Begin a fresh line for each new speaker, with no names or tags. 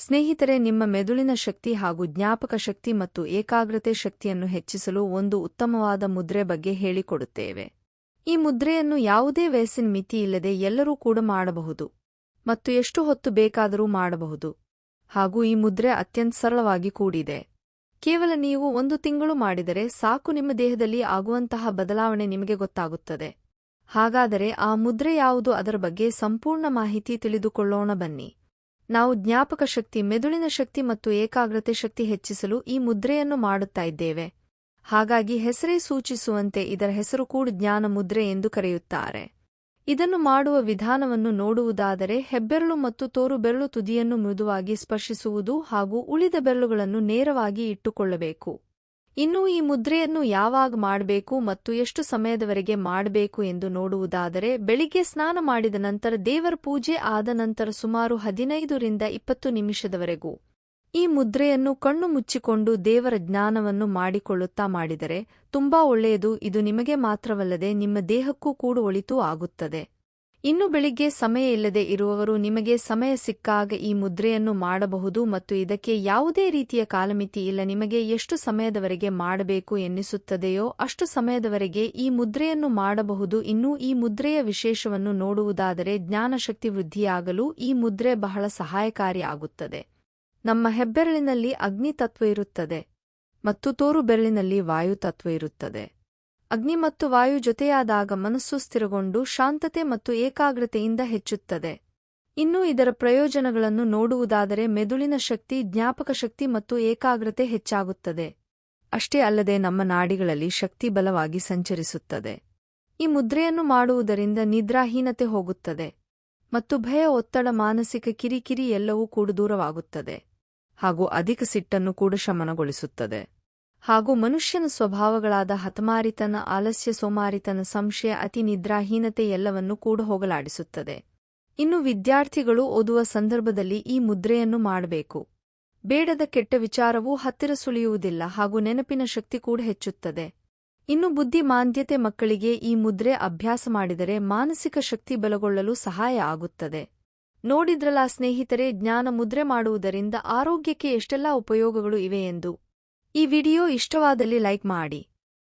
ಸ್ನೇಹಿತರೆ, ನಿಮ್ಮ ಮೆದುಳಿನ ಶಕ್ತಿ ಹಾಗೂ ಜ್ಞಾಪಕ ಶಕ್ತಿ ಮತ್ತು ಏಕಾಗ್ರತೆ ಶಕ್ತಿಯನ್ನು ಹೆಚ್ಚಿಸಲು ಒಂದು ಉತ್ತಮವಾದ ಮುದ್ರೆ ಬಗ್ಗೆ ಹೇಳಿಕೊಡುತ್ತೇವೆ. ಈ ಮುದ್ರೆಯನ್ನು ಯಾವುದೇ ವಯಸ್ಸಿನ ಮಿತಿ ಇಲ್ಲದೆ ಎಲ್ಲರೂ ಕೂಡ ಮಾಡಬಹುದು ಮತ್ತು ಎಷ್ಟು ಹೊತ್ತು ಬೇಕಾದರೂ ಮಾಡಬಹುದು. ಹಾಗೂ ಈ ಮುದ್ರೆ ಅತ್ಯಂತ ಸರಳವಾಗಿ ಕೂಡಿದೆ. ಕೇವಲ ನೀವು ಒಂದು ತಿಂಗಳು ಮಾಡಿದರೆ ಸಾಕು, ನಿಮ್ಮ ದೇಹದಲ್ಲಿ ಆಗುವಂತಹ ಬದಲಾವಣೆ ನಿಮಗೆ ಗೊತ್ತಾಗುತ್ತದೆ. ಹಾಗಾದರೆ ಆ ಮುದ್ರೆ ಯಾವುದು ಅದರ ಬಗ್ಗೆ ಸಂಪೂರ್ಣ ಮಾಹಿತಿ ತಿಳಿದುಕೊಳ್ಳೋಣ ಬನ್ನಿ. ನಾವು ಜ್ಞಾಪಕ ಶಕ್ತಿ, ಮೆದುಳಿನ ಶಕ್ತಿ ಮತ್ತು ಏಕಾಗ್ರತೆ ಶಕ್ತಿ ಹೆಚ್ಚಿಸಲು ಈ ಮುದ್ರೆಯನ್ನು ಮಾಡುತ್ತಾ ಇದ್ದೇವೆ. ಹಾಗಾಗಿ ಹೆಸರೇ ಸೂಚಿಸುವಂತೆ ಇದರ ಹೆಸರು ಕೂಡ ಜ್ಞಾನ ಮುದ್ರೆ ಎಂದು ಕರೆಯುತ್ತಾರೆ. ಇದನ್ನು ಮಾಡುವ ವಿಧಾನವನ್ನು ನೋಡುವುದಾದರೆ ಹೆಬ್ಬೆರಳು ಮತ್ತು ತೋರು ಬೆರಳು ತುದಿಯನ್ನು ಮೃದುವಾಗಿ ಸ್ಪರ್ಶಿಸುವುದು ಹಾಗೂ ಉಳಿದ ಬೆರಳುಗಳನ್ನು ನೇರವಾಗಿ ಇಟ್ಟುಕೊಳ್ಳಬೇಕು. ಇನ್ನು ಈ ಮುದ್ರೆಯನ್ನು ಯಾವಾಗ ಮಾಡಬೇಕು ಮತ್ತು ಎಷ್ಟು ಸಮಯದವರೆಗೆ ಮಾಡಬೇಕು ಎಂದು ನೋಡುವುದಾದರೆ ಬೆಳಿಗ್ಗೆ ಸ್ನಾನ ಮಾಡಿದ ನಂತರ ದೇವರ ಪೂಜೆ ಆದ ನಂತರ ಸುಮಾರು ಹದಿನೈದರಿಂದ ಇಪ್ಪತ್ತು ನಿಮಿಷದವರೆಗೂ. ಈ ಮುದ್ರೆಯನ್ನು ಕಣ್ಣು ಮುಚ್ಚಿಕೊಂಡು ದೇವರ ಜ್ಞಾನವನ್ನು ಮಾಡಿಕೊಳ್ಳುತ್ತಾ ಮಾಡಿದರೆ ತುಂಬಾ ಒಳ್ಳೆಯದು, ಇದು ನಿಮಗೆ ಮಾತ್ರವಲ್ಲದೆ ನಿಮ್ಮ ದೇಹಕ್ಕೂ ಕೂಡ ಒಳಿತೂ ಆಗುತ್ತದೆ. ಇನ್ನು ಬೆಳಿಗ್ಗೆ ಸಮಯ ಇಲ್ಲದೆ ಇರುವವರು ನಿಮಗೆ ಸಮಯ ಸಿಕ್ಕಾಗ ಈ ಮುದ್ರೆಯನ್ನು ಮಾಡಬಹುದು ಮತ್ತು ಇದಕ್ಕೆ ಯಾವುದೇ ರೀತಿಯ ಕಾಲಮಿತಿ ಇಲ್ಲ. ನಿಮಗೆ ಎಷ್ಟು ಸಮಯದವರೆಗೆ ಮಾಡಬೇಕು ಎನ್ನಿಸುತ್ತದೆಯೋ ಅಷ್ಟು ಸಮಯದವರೆಗೆ ಈ ಮುದ್ರೆಯನ್ನು ಮಾಡಬಹುದು. ಇನ್ನು ಈ ಮುದ್ರೆಯ ವಿಶೇಷವನ್ನು ನೋಡುವುದಾದರೆ ಜ್ಞಾನಶಕ್ತಿ ವೃದ್ಧಿಯಾಗಲು ಈ ಮುದ್ರೆ ಬಹಳ ಸಹಾಯಕಾರಿಯಾಗುತ್ತದೆ ನಮ್ಮ ಹೆಬ್ಬೆರಳಿನಲ್ಲಿ ಅಗ್ನಿ ತತ್ವ ಇರುತ್ತದೆ ಮತ್ತು ತೋರು ಬೆರಳಿನಲ್ಲಿ ವಾಯು ತತ್ವ ಇರುತ್ತದೆ. ಅಗ್ನಿ ಮತ್ತು ವಾಯು ಜೊತೆಯಾದಾಗ ಮನಸ್ಸು ಸ್ಥಿರಗೊಂಡು ಶಾಂತತೆ ಮತ್ತು ಏಕಾಗ್ರತೆಯಿಂದ ಹೆಚ್ಚುತ್ತದೆ. ಇನ್ನು ಇದರ ಪ್ರಯೋಜನಗಳನ್ನು ನೋಡುವುದಾದರೆ ಮೆದುಳಿನ ಶಕ್ತಿ, ಜ್ಞಾಪಕ ಶಕ್ತಿ ಮತ್ತು ಏಕಾಗ್ರತೆ ಹೆಚ್ಚಾಗುತ್ತದೆ. ಅಷ್ಟೇ ಅಲ್ಲದೆ ನಮ್ಮ ನಾಡಿಗಳಲ್ಲಿ ಶಕ್ತಿ ಬಲವಾಗಿ ಸಂಚರಿಸುತ್ತದೆ. ಈ ಮುದ್ರೆಯನ್ನು ಮಾಡುವುದರಿಂದ ನಿದ್ರಾಹೀನತೆ ಹೋಗುತ್ತದೆ ಮತ್ತು ಭಯ, ಒತ್ತಡ, ಮಾನಸಿಕ ಕಿರಿಕಿರಿ ಎಲ್ಲವೂ ಕೂಡ ದೂರವಾಗುತ್ತದೆ ಹಾಗೂ ಅಧಿಕ ಸಿಟ್ಟನ್ನು ಕೂಡ ಶಮನಗೊಳಿಸುತ್ತದೆ. ಹಾಗೂ ಮನುಷ್ಯನ ಸ್ವಭಾವಗಳಾದ ಹತಮಾರಿತನ, ಆಲಸ್ಯ ಸೋಮಾರಿತನ, ಸಂಶಯ, ಅತಿ ನಿದ್ರಾಹೀನತೆ ಎಲ್ಲವನ್ನೂ ಕೂಡ ಹೋಗಲಾಡಿಸುತ್ತದೆ ಇನ್ನು ವಿದ್ಯಾರ್ಥಿಗಳು ಓದುವ ಸಂದರ್ಭದಲ್ಲಿ ಈ ಮುದ್ರೆಯನ್ನು ಮಾಡಬೇಕು. ಬೇಡದ ಕೆಟ್ಟ ವಿಚಾರವೂ ಹತ್ತಿರ ಸುಳಿಯುವುದಿಲ್ಲ ಹಾಗೂ ನೆನಪಿನ ಶಕ್ತಿ ಕೂಡ ಹೆಚ್ಚುತ್ತದೆ. ಇನ್ನು ಬುದ್ಧಿಮಾಂದ್ಯತೆ ಮಕ್ಕಳಿಗೆ ಈ ಮುದ್ರೆ ಅಭ್ಯಾಸ ಮಾಡಿದರೆ ಮಾನಸಿಕ ಶಕ್ತಿ ಬಲಗೊಳ್ಳಲು ಸಹಾಯ ಆಗುತ್ತದೆ. ನೋಡಿದ್ರಲ್ಲ ಸ್ನೇಹಿತರೆ, ಜ್ಞಾನ ಮುದ್ರೆ ಮಾಡುವುದರಿಂದ ಆರೋಗ್ಯಕ್ಕೆ ಎಷ್ಟೆಲ್ಲಾ ಉಪಯೋಗಗಳು ಇವೆ ಎಂದು. ಈ ವಿಡಿಯೋ ಇಷ್ಟವಾದಲ್ಲಿ ಲೈಕ್ ಮಾಡಿ.